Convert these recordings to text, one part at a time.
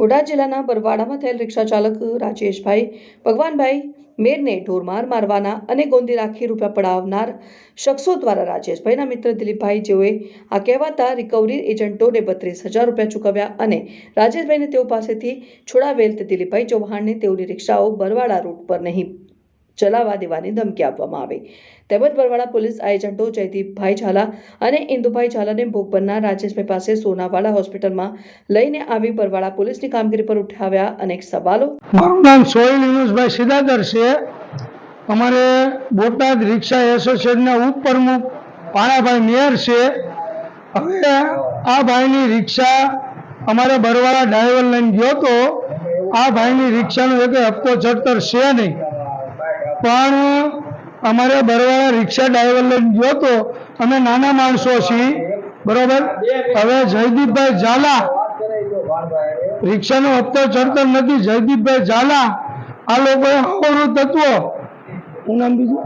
બોટાદ જિલ્લાના બરવાડામાં થયેલ રિક્ષા ચાલક રાજેશભાઈ, ભગવાનભાઈ મેરને ઢોરમાર મારવાના અને ગોંદી રાખી રૂપિયા પડાવનાર શખ્સો દ્વારા રાજેશભાઈના મિત્ર દિલીપભાઈ જેઓએ આ કહેવાતા રિકવરી એજન્ટોને બત્રીસ હજાર રૂપિયા ચૂકવ્યા અને રાજેશભાઈને તેઓ પાસેથી છોડાવેલ તે દિલીપભાઈ ચૌહાણને તેઓની રિક્ષાઓ બરવાડા રૂટ પર નહીં. ચલાવવા દેવાની ધમકી આપવામાં આવી. તેમજ બરવાડા પોલીસ એજન્ટો જયદીપભાઈ ઝાલા અને ઇન્દુભાઈ ઝાલાને ભોગ રાજેશભાઈ પાસે સોનાવાડા હોસ્પિટલમાં લઈને આવી બરવાડા પોલીસની કામગીરી પર ઉઠાવ્યા અનેક સવાલો. અમારે બોટાદ રિક્ષા એસોસિએશનના ઉપપ્રમુખ પાણાભાઈ મેયર છે. હવે આ ભાઈની રિક્ષા અમારે બરવાળા ડ્રાઈવર લઈને ગયો તો આ ભાઈની રિક્ષાનો એક હપ્તો ચડતર છે નહીં. પણ અમારે બરવાળા રિક્ષા ડ્રાઈવર લઈને ગયો તો અમે નાના માણસો છીએ. બરોબર? હવે જયદીપભાઈ ઝાલા રિક્ષાનો હપ્તો ચડતર નથી. જયદીપભાઈ ઝાલા, આ લોકોએ અવરું તત્વો. હું નામ બીજું?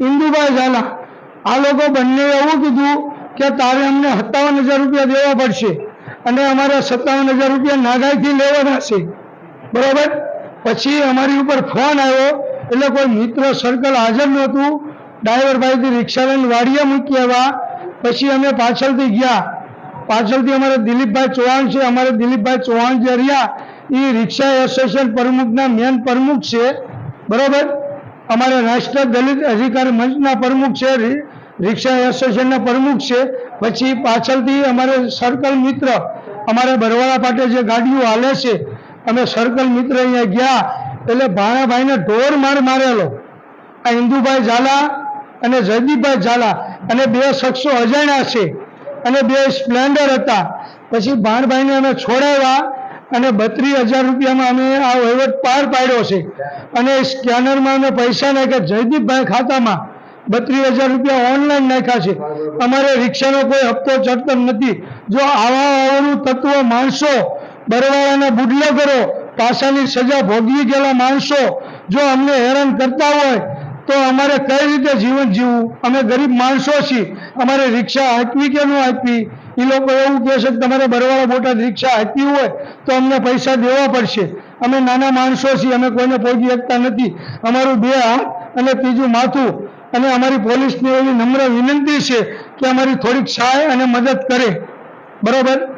ઇન્દુભાઈ ઝાલા. આ લોકો બંને એવું કીધું કે તારે અમને સત્તાવન હજાર રૂપિયા દેવા પડશે અને અમારે સત્તાવન હજાર રૂપિયા નાગાઈથી લેવાના છે. બરોબર? પછી અમારી ઉપર ફોન આવ્યો એટલે કોઈ મિત્ર સર્કલ હાજર નહોતું. ડ્રાઈવર ભાઈથી રિક્ષા લઈને વાડીએ મૂકી આવ્યા પછી અમે પાછળથી ગયા. પાછળથી અમારે દિલીપભાઈ ચૌહાણ છે. અમારે દિલીપભાઈ ચૌહાણ જે રહ્યા એ રિક્ષા એસોસિએશન પ્રમુખના મેન પ્રમુખ છે. બરાબર? અમારે રાષ્ટ્ર દલિત અધિકાર મંચના પ્રમુખ છે રિક્ષા એસોસિએશનના પ્રમુખ છે. પછી પાછળથી અમારે સર્કલ મિત્ર, અમારે બરવાળા પાટે જે ગાડીઓ હાલે છે, અમે સર્કલ મિત્ર અહીંયા ગયા. એટલે ભાણાભાઈને ઢોર માર મારેલો. આ ઇન્દુભાઈ ઝાલા અને જયદીપભાઈ ઝાલા અને બે શખ્સો અજાણ્યા છે અને બે સ્પ્લેન્ડર હતા. પછી ભાણભાઈને અમે છોડાવ્યા અને બત્રીસ હજાર રૂપિયામાં અમે આ વહીવટ પાર પાડ્યો છે. અને સ્કેનરમાં અમે પૈસા નાખ્યા. જયદીપભાઈ ખાતામાં બત્રીસ હજાર રૂપિયા ઓનલાઈન નાખ્યા છે. અમારે રિક્ષાનો કોઈ હપ્તો ચડતર નથી. જો આવા આવાનું તત્વ માણસો બરવાળાના બુડલગરો પાસાની સજા ભોગવી ગયેલા માણસો જો અમને હેરાન કરતા હોય, તો અમારે કઈ રીતે જીવન જીવવું? અમે ગરીબ માણસો છીએ, અમારે રિક્ષા આપવી કે ન આપવી એ લોકો એવું કહે છે કે તમારે બરવાળા બોટાદ રિક્ષા આપવી હોય, તો અમને પૈસા દેવા પડશે. અમે નાના માણસો છીએ, અમે કોઈને પહોંચી શકતા નથી. અમારું બે હાથ અને ત્રીજું માથું. અને અમારી પોલીસની એવી નમ્ર વિનંતી છે કે અમારી થોડીક સહાય અને મદદ કરે. બરોબર?